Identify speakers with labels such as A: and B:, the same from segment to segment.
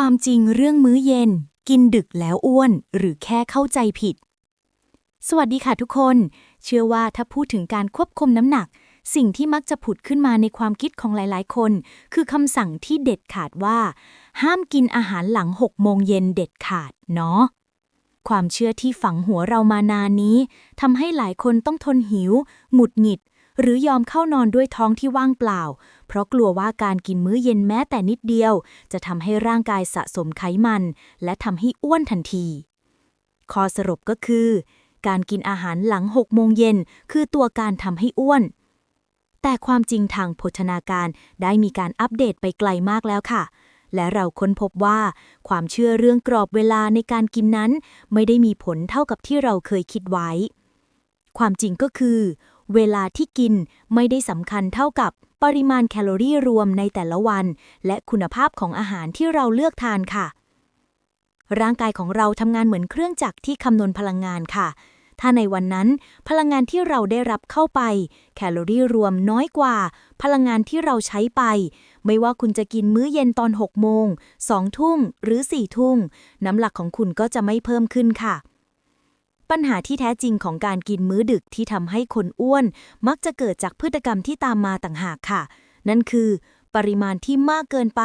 A: ความจริงเรื่องมื้อเย็น กินดึกแล้วอ้วน หรือแค่เข้าใจผิด สวัสดีค่ะทุกคน เชื่อว่าถ้าพูดถึงการควบคุมน้ำหนัก สิ่งที่มักจะผุดขึ้นมาในความคิดของหลายๆ คน คือคำสั่งที่เด็ดขาดว่า ห้ามกินอาหารหลัง6โมงเย็นเด็ดขาดเนาะความเชื่อที่ฝังหัวเรามานานนี้ทำให้หลายคนต้องทนหิว หงุดหงิด หรือยอมเข้านอนด้วยท้องที่ว่างเปล่า เพราะกลัวว่าการกินมื้อเย็นแม้แต่นิดเดียว จะทำให้ร่างกายสะสมไขมัน และทำให้อ้วนทันที ข้อสรุปก็คือ การกินอาหารหลัง6โมงเย็นคือตัวการทำให้อ้วน แต่ความจริงทางโภชนาการได้มีการอัปเดตไปไกลมากแล้วค่ะและเราค้นพบว่าความเชื่อเรื่องกรอบเวลาในการกินนั้น ไม่ได้มีผลเท่ากับที่เราเคยคิดไว้ ความจริงก็คือ เวลาที่กินไม่ได้สำคัญเท่ากับปริมาณแคลอรี่รวมในแต่ละวัน และคุณภาพของอาหารที่เราเลือกทานค่ะ ร่างกายของเราทำงานเหมือนเครื่องจักรที่คำนวณพลังงานค่ะ ถ้าในวันนั้น พลังงานที่เราได้รับเข้าไป แคลอรี่รวมน้อยกว่า พลังงานที่เราใช้ไป ไม่ว่าคุณจะกินมื้อเย็นตอน 6 โมง 2 ทุ่มหรือ 4 ทุ่มน้ำหลักของคุณก็จะไม่เพิ่มขึ้นค่ะ ปัญหาที่แท้จริงของการกินมื้อดึกที่ทำให้คนอ้วน มักจะเกิดจากพฤติกรรมที่ตามมาต่างหากค่ะ นั่นคือ ปริมาณที่มากเกินไป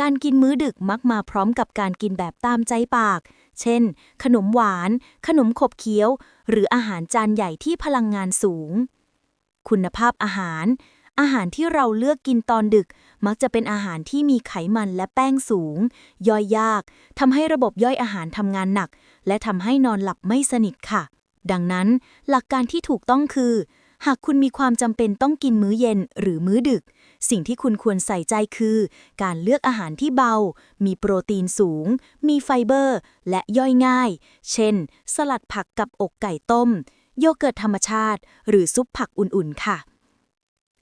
A: การกินมื้อดึกมักมาพร้อมกับการกินแบบตามใจปาก เช่น ขนมหวาน ขนมขบเคี้ยว หรืออาหารจานใหญ่ที่พลังงานสูง คุณภาพอาหาร อาหารที่เราเลือกกินตอนดึก มักจะเป็นอาหารที่มีไขมันและแป้งสูง ย่อยยากทำให้ระบบย่อยอาหารทำงานหนัก และทำให้นอนหลับไม่สนิทค่ะ ดังนั้น หลักการที่ถูกต้องคือ หากคุณมีความจำเป็นต้องกินมื้อเย็นหรือมื้อดึก สิ่งที่คุณควรใส่ใจคือ การเลือกอาหารที่เบา มีโปรตีนสูง มีไฟเบอร์ และย่อยง่าย เช่น สลัดผักกับอกไก่ต้ม โยเกิร์ตธรรมชาติ หรือซุปผักอุ่นๆค่ะ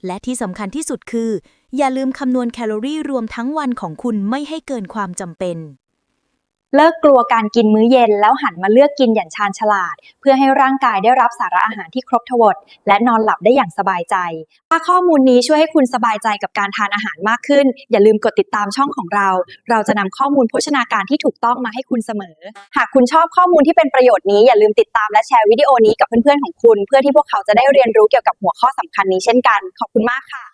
A: และที่สำคัญที่สุดคือ อย่าลืมคำนวณแคลอรี่รวมทั้งวันของคุณไม่ให้เกินความจำเป็น
B: เลิกกลัวการกินมื้อเย็นแล้วหันมาเลือกกินอย่างชาญฉลาด เพื่อให้ร่างกายได้รับสาระอาหารที่ครบถ้วนและนอนหลับได้อย่างสบายใจ ถ้าข้อมูลนี้ช่วยให้คุณสบายใจกับการทานอาหารมากขึ้น อย่าลืมกดติดตามช่องของเรา เราจะนำข้อมูลโภชนาการที่ถูกต้องมาให้คุณเสมอ หากคุณชอบข้อมูลที่เป็นประโยชน์นี้อย่าลืมติดตามและแชร์วิดีโอนี้กับเพื่อนๆของคุณ เพื่อที่พวกเขาจะได้เรียนรู้เกี่ยวกับหัวข้อสำคัญนี้เช่นกัน ขอบคุณมากค่ะ